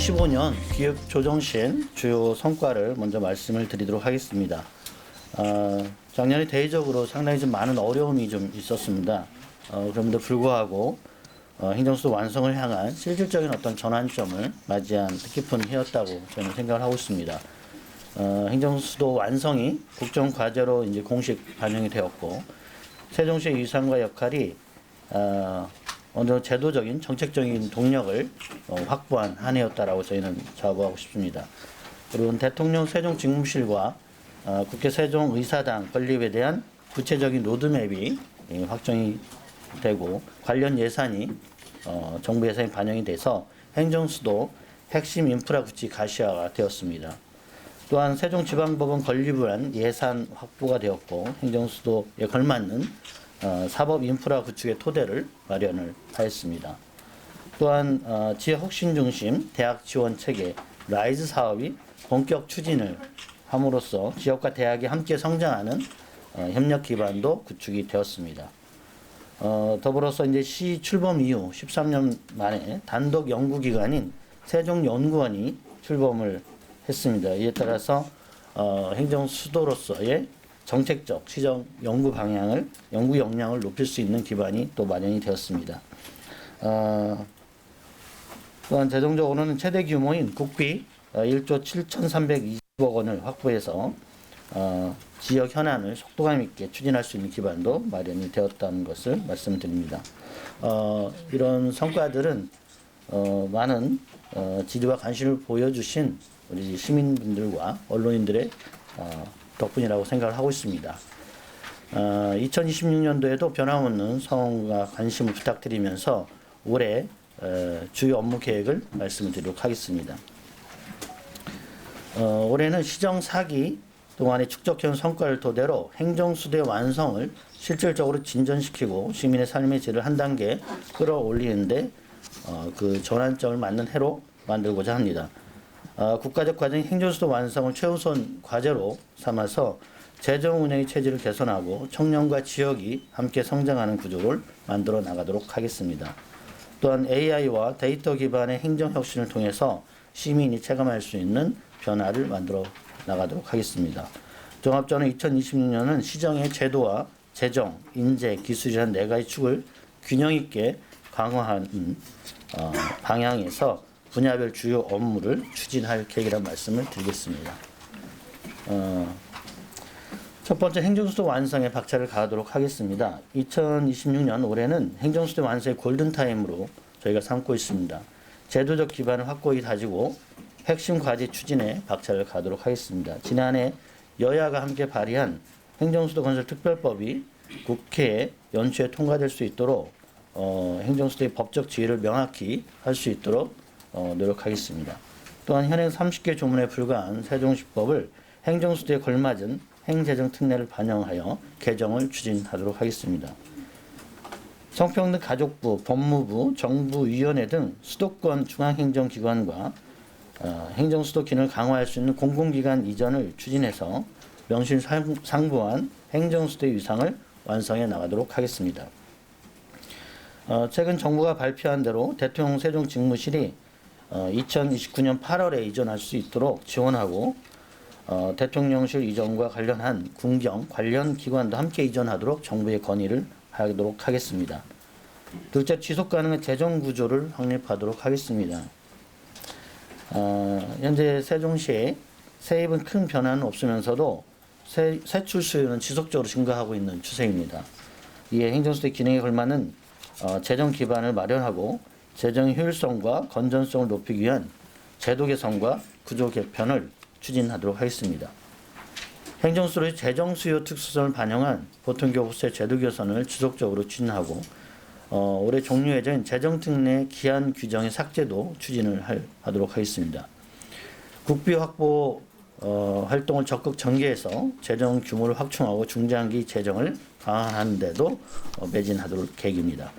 2025년 기업 조정시행 주요 성과를 먼저 말씀을 드리도록 하겠습니다. 어, 작년에 대외적으로 상당히 좀 많은 어려움이 좀 있었습니다. 어, 그럼에도 불구하고 어, 행정수도 완성을 향한 실질적인 어떤 전환점을 맞이한 뜻깊은 해였다고 저는 생각을 하고 있습니다. 어, 행정수도 완성이 국정과제로 이제 공식 반영이 되었고 세종시의 위상과 역할이 어, 어느 제도적인 정책적인 동력을 어, 확보한 한 해였다라고 저희는 자부하고 싶습니다. 그리고 대통령 세종 직무실과 어, 국회 세종 의사당 건립에 대한 구체적인 로드맵이 예, 확정이 되고 관련 예산이 어, 정부 예산이 반영이 돼서 행정수도 핵심 인프라 구축 가시화가 되었습니다. 또한 세종지방법원 건립을 한 예산 확보가 되었고 행정수도에 걸맞는 어, 사법 인프라 구축의 토대를 마련을 하였습니다. 또한 어, 지역 혁신 중심 대학 지원 체계 라이즈 사업이 본격 추진을 함으로써 지역과 대학이 함께 성장하는 어, 협력 기반도 구축이 되었습니다. 어, 더불어서 이제 시 출범 이후 13년 만에 단독 연구기관인 세종연구원이 출범을 했습니다. 이에 따라서 어, 행정 수도로서의 정책적 시정 연구 방향을 연구 역량을 높일 수 있는 기반이 또 마련이 되었습니다. 어, 또한 재정적으로는 최대 규모인 국비 어, 1조 7,320억 원을 확보해서 어, 지역 현안을 속도감 있게 추진할 수 있는 기반도 마련이 되었다는 것을 말씀드립니다. 어, 이런 성과들은 어, 많은 어, 지지와 관심을 보여주신 우리 시민분들과 언론인들의 어, 덕분이라고 생각을 하고 있습니다. 어, 2026년도에도 변함없는 성원과 관심을 부탁드리면서 올해 어, 주요 업무 계획을 말씀드리도록 하겠습니다. 어, 올해는 시정 4기 동안의 축적한 성과를 토대로 행정수도의 완성을 실질적으로 진전시키고 시민의 삶의 질을 한 단계 끌어올리는데 어, 그 전환점을 맞는 해로 만들고자 합니다. 어, 국가적 과정 행정수도 완성을 최우선 과제로 삼아서 재정 운영의 체질을 개선하고 청년과 지역이 함께 성장하는 구조를 만들어 나가도록 하겠습니다. 또한 AI와 데이터 기반의 행정 혁신을 통해서 시민이 체감할 수 있는 변화를 만들어 나가도록 하겠습니다. 종합적으로 2026년은 시정의 제도와 재정, 인재, 기술이라는 네 가지 축을 균형 있게 강화하는 어, 방향에서 분야별 주요 업무를 추진할 계획이라는 말씀을 드리겠습니다. 어, 첫 번째 행정수도 완성에 박차를 가하도록 하겠습니다. 2026년 올해는 행정수도 완성의 골든타임으로 저희가 삼고 있습니다. 제도적 기반을 확고히 다지고 핵심 과제 추진에 박차를 가도록 하겠습니다. 지난해 여야가 함께 발의한 행정수도 건설 특별법이 국회에 연초에 통과될 수 있도록 어, 행정수도의 법적 지위를 명확히 할 수 있도록 어, 노력하겠습니다. 또한 현행 30개 조문에 불과한 세종시법을 행정수도에 걸맞은 행재정 특례를 반영하여 개정을 추진하도록 하겠습니다. 성평등 가족부, 법무부, 정부위원회 등 수도권 중앙행정기관과 어, 행정수도 기능을 강화할 수 있는 공공기관 이전을 추진해서 명실상부한 행정수도의 위상을 완성해 나가도록 하겠습니다. 어, 최근 정부가 발표한 대로 대통령 세종 직무실이 어, 2029년 8월에 이전할 수 있도록 지원하고 어, 대통령실 이전과 관련한 군경 관련 기관도 함께 이전하도록 정부의 건의를 하도록 하겠습니다. 둘째, 지속 가능한 재정 구조를 확립하도록 하겠습니다. 어, 현재 세종시에 세입은 큰 변화는 없으면서도 세, 세출 수요는 지속적으로 증가하고 있는 추세입니다. 이에 행정수의 기능에 걸맞는 어, 재정 기반을 마련하고 재정 효율성과 건전성을 높이기 위한 제도 개선과 구조 개편을 추진하도록 하겠습니다. 행정수의 재정 수요 특수성을 반영한 보통교부세 제도 개선을 지속적으로 추진하고 어, 올해 종료 예정인 재정특례 기한 규정의 삭제도 추진을 할, 하도록 하겠습니다. 국비 확보 어, 활동을 적극 전개해서 재정 규모를 확충하고 중장기 재정을 강화하는 데도 어, 매진하도록 계획입니다.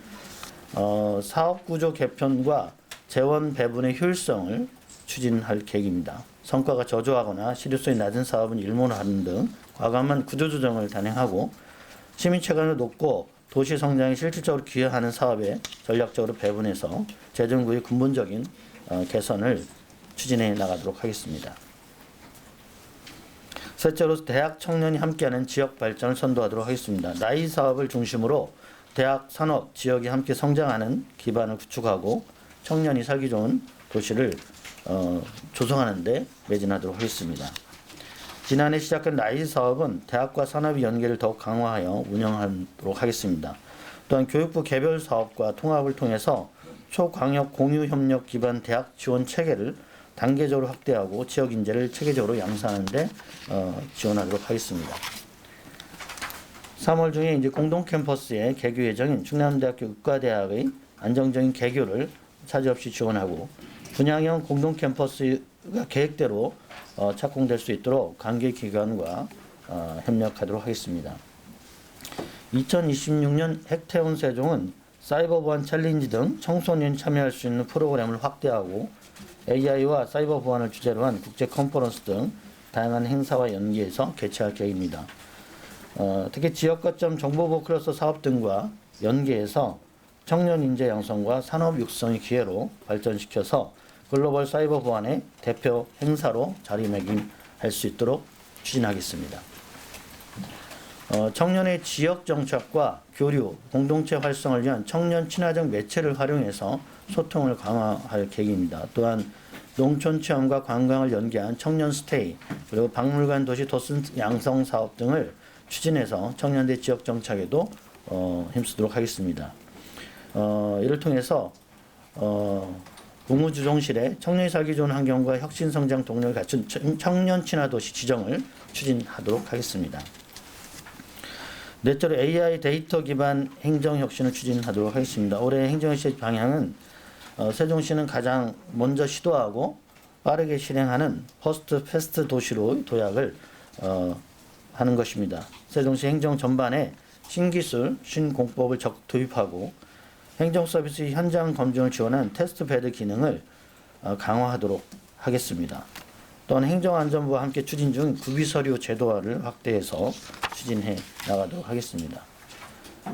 어, 사업 구조 개편과 재원 배분의 효율성을 추진할 계획입니다. 성과가 저조하거나 실효성이 낮은 사업은 일몰하는 등 과감한 구조조정을 단행하고 시민 체감을 높고 도시 성장에 실질적으로 기여하는 사업에 전략적으로 배분해서 재정부의 근본적인 어, 개선을 추진해 나가도록 하겠습니다. 셋째로 대학 청년이 함께하는 지역 발전을 선도하도록 하겠습니다. 나이 사업을 중심으로 대학, 산업, 지역이 함께 성장하는 기반을 구축하고 청년이 살기 좋은 도시를 어, 조성하는 데 매진하도록 하겠습니다. 지난해 시작한 나이 사업은 대학과 산업의 연계를 더욱 강화하여 운영하도록 하겠습니다. 또한 교육부 개별 사업과 통합을 통해서 초광역 공유 협력 기반 대학 지원 체계를 단계적으로 확대하고 지역 인재를 체계적으로 양산하는 데 어, 지원하도록 하겠습니다. 3월 중에 이제 공동 캠퍼스의 개교 예정인 충남대학교 의과대학의 안정적인 개교를 차질 없이 지원하고 분양형 공동 캠퍼스가 계획대로 어, 착공될 수 있도록 관계 기관과 어, 협력하도록 하겠습니다. 2026년 핵태운 세종은 사이버 보안 챌린지 등 청소년이 참여할 수 있는 프로그램을 확대하고 AI와 사이버 보안을 주제로 한 국제 컨퍼런스 등 다양한 행사와 연계해서 개최할 계획입니다. 어, 특히 지역 거점 정보보 클러스터 사업 등과 연계해서 청년 인재 양성과 산업 육성의 기회로 발전시켜서 글로벌 사이버 보안의 대표 행사로 자리매김할 수 있도록 추진하겠습니다. 어, 청년의 지역 정착과 교류, 공동체 활성을 위한 청년 친화적 매체를 활용해서 소통을 강화할 계획입니다. 또한 농촌 체험과 관광을 연계한 청년 스테이, 그리고 박물관 도시 도슨 양성 사업 등을 추진해서 청년대 지역 정착에도 어, 힘쓰도록 하겠습니다. 어, 이를 통해서 어, 국무주종실에 청년이 살기 좋은 환경과 혁신 성장 동력을 갖춘 청- 청년 친화 도시 지정을 추진하도록 하겠습니다. 넷째로 AI 데이터 기반 행정 혁신을 추진하도록 하겠습니다. 올해 행정 혁신 방향은 어, 세종시는 가장 먼저 시도하고 빠르게 실행하는 퍼스트 패스트 도시로 도약을 어, 하는 것입니다. 세종시 행정 전반에 신기술, 신공법을 적극 도입하고 행정 서비스 현장 검증을 지원한 테스트 베드 기능을 어, 강화하도록 하겠습니다. 또한 행정안전부와 함께 추진 중 구비서류 제도화를 확대해서 추진해 나가도록 하겠습니다.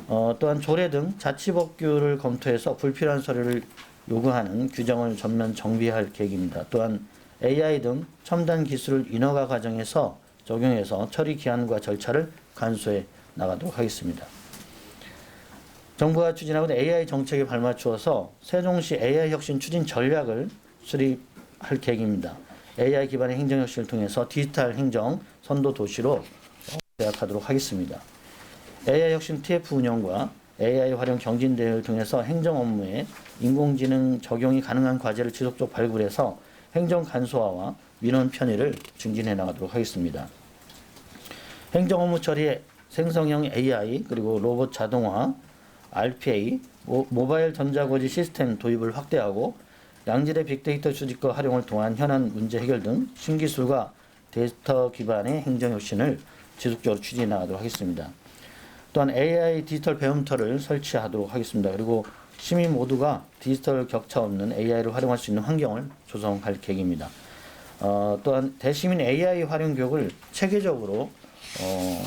어, 또한 조례 등 자치법규를 검토해서 불필요한 서류를 요구하는 규정을 전면 정비할 계획입니다. 또한 AI 등 첨단 기술을 인허가 과정에서 적용해서 처리 기한과 절차를 간소해 나가도록 하겠습니다. 정부가 추진하고 있는 AI 정책에 발맞추어서 세종시 AI 혁신 추진 전략을 수립할 계획입니다. AI 기반의 행정 혁신을 통해서 디지털 행정 선도 도시로 계약하도록 하겠습니다. AI 혁신 TF 운영과 AI 활용 경진 대회를 통해서 행정 업무에 인공지능 적용이 가능한 과제를 지속적으로 발굴해서 행정 간소화와 민원 편의를 증진해 나가도록 하겠습니다. 행정 업무 처리에 생성형 AI 그리고 로봇 자동화, RPA, 모- 모바일 전자고지 시스템 도입을 확대하고 양질의 빅데이터 수집과 활용을 통한 현안 문제 해결 등 신기술과 데이터 기반의 행정 혁신을 지속적으로 추진해 나가도록 하겠습니다. 또한 AI 디지털 배움터를 설치하도록 하겠습니다. 그리고 시민 모두가 디지털 격차 없는 AI를 활용할 수 있는 환경을 조성할 계획입니다. 어, 또한 대시민 AI 활용 교육을 체계적으로 어,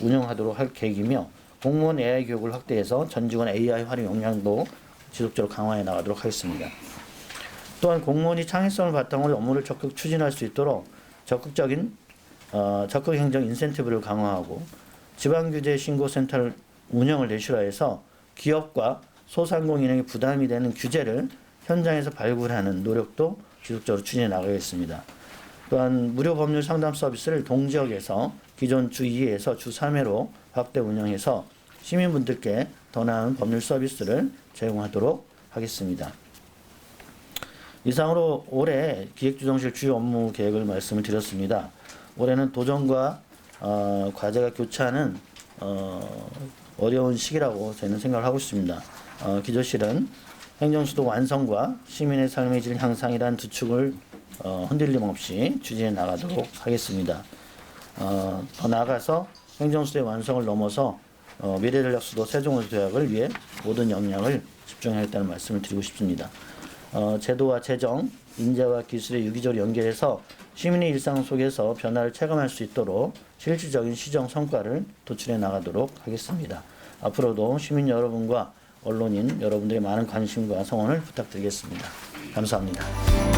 운영하도록 할 계획이며 공무원 AI 교육을 확대해서 전 직원 AI 활용 역량도 지속적으로 강화해 나가도록 하겠습니다. 또한 공무원이 창의성을 바탕으로 업무를 적극 추진할 수 있도록 적극적인 어, 적극 행정 인센티브를 강화하고 지방 규제 신고 센터를 운영을 내실화해서 기업과 소상공인에게 부담이 되는 규제를 현장에서 발굴하는 노력도 지속적으로 추진해 나가겠습니다. 또한 무료 법률 상담 서비스를 동지역에서 기존 주 2회에서 주 3회로 확대 운영해서 시민분들께 더 나은 법률 서비스를 제공하도록 하겠습니다. 이상으로 올해 기획주정실 주요 업무 계획을 말씀을 드렸습니다. 올해는 도전과 어, 과제가 교차하는 어, 어려운 시기라고 저희는 생각을 하고 있습니다. 어, 기조실은 행정수도 완성과 시민의 삶의 질 향상이란 두 축을 어, 흔들림 없이 추진해 나가도록 하겠습니다. 어, 더 나아가서 행정수도의 완성을 넘어서 어, 미래전략 수도 세종도약을 위해 모든 역량을 집중하겠다는 말씀을 드리고 싶습니다. 어, 제도와 재정, 인재와 기술의 유기적으로 연결해서 시민의 일상 속에서 변화를 체감할 수 있도록 실질적인 시정 성과를 도출해 나가도록 하겠습니다. 앞으로도 시민 여러분과 언론인 여러분들의 많은 관심과 성원을 부탁드리겠습니다. 감사합니다.